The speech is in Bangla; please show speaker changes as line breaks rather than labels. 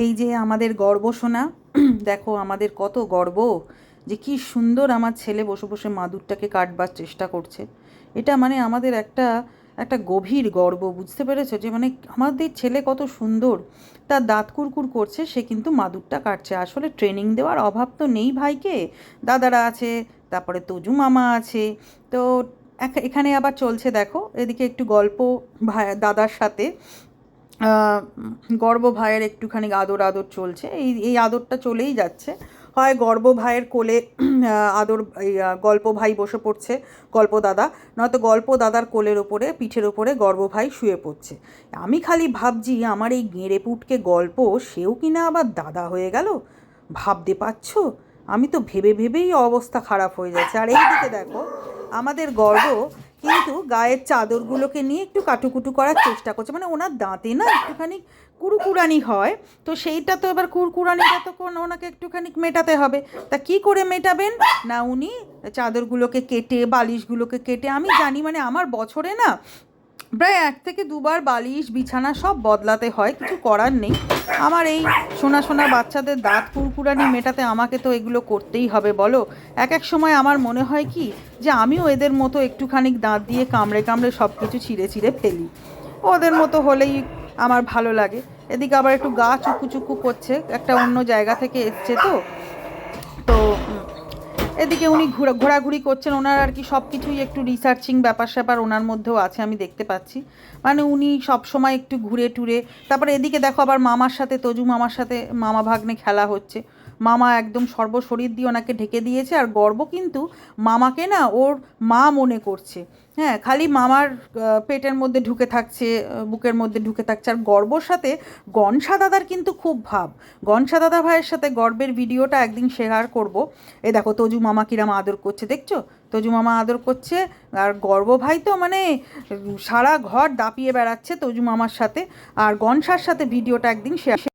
এই যে আমাদের গর্ব শোনা দেখো আমাদের কত গর্ব যে কি সুন্দর আমার ছেলে বসে বসে মাদুরটাকে কাটবার চেষ্টা করছে। এটা মানে আমাদের একটা একটা গভীর গর্ব, বুঝতে পেরেছ? যে মানে আমাদের ছেলে কত সুন্দর, তার দাঁত কুরকুর করছে, সে কিন্তু মাদুরটা কাটছে। আসলে ট্রেনিং দেওয়ার অভাব তো নেই ভাইকে। দাদারা আছে, তারপরে তজু মামা আছে, তো এখ- এখানে আবার চলছে দেখো, এদিকে একটু গল্প ভাই দাদার সাথে। গর্ব ভাইয়ের একটুখানি আদর আদর চলছে। এই এই আদরটা চলেই যাচ্ছে। হয় গর্ব ভাইয়ের কোলে আদর গল্প ভাই বসে পড়ছে, গল্প দাদা। নয়তো গল্প দাদার কোলের ওপরে, পিঠের ওপরে গর্ব ভাই শুয়ে পড়ছে। আমি খালি ভাবছি, আমার এই গেঁড়ে পুটকে গল্প সেও কিনা আবার দাদা হয়ে গেল? ভাবতে পারছ? আমি তো ভেবে ভেবেই অবস্থা খারাপ হয়ে যাচ্ছে। আর এইদিকে দেখো, আমাদের গর্ব কিন্তু গায়ের চাদরগুলোকে নিয়ে একটু কাটুকুটু করার চেষ্টা করছে। মানে ওনার দাঁতে না একটুখানি কুরকুরানি হয়। তো সেইটা তো এবার কুরকুরানিটা তো ওনাকে একটুখানি মেটাতে হবে। তা কি করে মেটাবেন? না উনি চাদরগুলোকে কেটে, বালিশগুলোকে কেটে, আমি জানি মানে আমার বছরে না প্রায় এক থেকে দুবার বালিশ, বিছানা সব বদলাতে হয়, কিছু করার নেই। আমার এই সোনা সোনা বাচ্চাদের দাঁত কুরকুরানি মেটাতে আমাকে তো এগুলো করতেই হবে, বলো? এক এক সময় আমার মনে হয় কি, যে আমিও এদের মতো একটুখানি দাঁত দিয়ে কামড়ে কামড়ে সব কিছু ছিঁড়ে ছিঁড়ে ফেলি। ওদের মতো হলেই আমার ভালো লাগে। এদিকে আবার একটু গা চুকু চুকু করছে, একটা অন্য জায়গা থেকে এসছে তো। তো এদিকে উনি ঘোরা ঘোরাঘুরি করছেন, ওনার আর কি সব কিছুই একটু রিসার্চিং ব্যাপার স্যাপার ওনার মধ্যেও আছে, আমি দেখতে পাচ্ছি। মানে উনি সব সময় একটু ঘুরে টুরে, তারপরে এদিকে দেখো আবার মামার সাথে, তজু মামার সাথে মামা ভাগ্নে খেলা হচ্ছে। মামা একদম সর্বশরীর দিয়ে ওনাকে ঢেকে দিয়েছে, আর গর্ব কিন্তু মামাকে না ওর মা মনে করছে। হ্যাঁ খালি মামার পেটের মধ্যে ঢুকে থাকছে বুকের মধ্যে ঢুকে থাকছে। আর গর্বর সাথে গনসা দাদার কিন্তু খুব ভাব। গনসা দাদা ভাইয়ের সাথে গর্বের ভিডিওটা একদিন শেয়ার করব। এ দেখো, তজু মামা কিরাম আদর করছে, দেখছ? তজু মামা আদর করছে, আর গর্ব ভাই তো মানে সারা ঘর দাপিয়ে বেড়াচ্ছে তজু মামার সাথে। আর গনসার সাথে ভিডিওটা একদিন শেয়ার